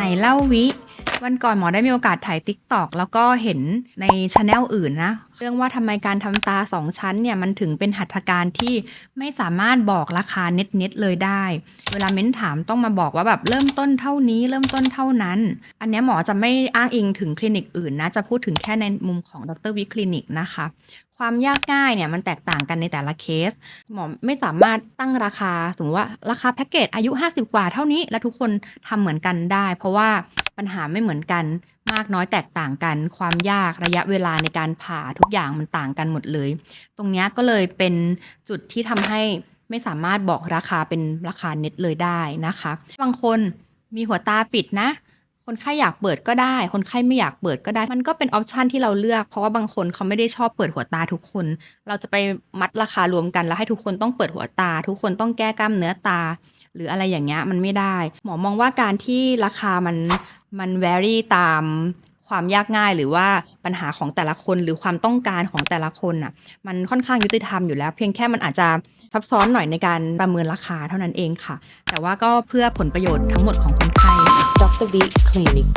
ในเล่าวิ วันก่อนหมอได้มีโอกาสถ่ายติ๊กตอกแล้วก็เห็นในช anel อื่นนะ เรื่องว่าทำไมการทำตาสองชั้นเนี่ย มันถึงเป็นหัตถการที่ไม่สามารถบอกราคาเน็ตๆเลยได้ เวลาเม้นถามต้องมาบอกว่าแบบเริ่มต้นเท่านี้ เริ่มต้นเท่านั้น อันเนี้ยหมอจะไม่อ้างอิงถึงคลินิกอื่นนะ จะพูดถึงแค่ในมุมของดรวิคลินิกนะคะความยากง่ายเนี่ยมันแตกต่างกันในแต่ละเคส หมอไม่สามารถตั้งราคา สมมติว่าราคาแพ็กเกจอายุ 50 กว่าเท่านี้ แล้วทุกคนทำเหมือนกันได้ เพราะว่า ปัญหาไม่เหมือนกัน มากน้อยแตกต่างกัน ความยากระยะเวลาในการผ่าทุกอย่างมันต่างกันหมดเลย ตรงนี้ก็เลยเป็นจุดที่ทำให้ไม่สามารถบอกราคาเป็นราคาเน็ตเลยได้นะคะ บางคนมีหัวตาปิดนะ คนไข้อยากเปิดก็ได้ คนไข้ไม่อยากเปิดก็ได้ มันก็เป็นออปชันที่เราเลือก เพราะว่าบางคนเขาไม่ได้ชอบเปิดหัวตาทุกคน เราจะไปมัดราคารวมกันแล้วให้ทุกคนต้องเปิดหัวตา ทุกคนต้องแก้กล้ามเนื้อตา หรืออะไรอย่างเงี้ยมันไม่ได้ หมอมองว่าการที่ราคามัน มันแวรี่ตามความยากง่ายหรือว่าปัญหาของแต่ละคนหรือความต้องการของแต่ละคนน่ะมันค่อนข้างยุติธรรมอยู่แล้ว เพียงแค่มันอาจจะซับซ้อนหน่อยในการประเมินราคาเท่านั้นเองค่ะ แต่ว่าก็เพื่อผลประโยชน์ทั้งหมดของคนไข้ Dr. V Clinic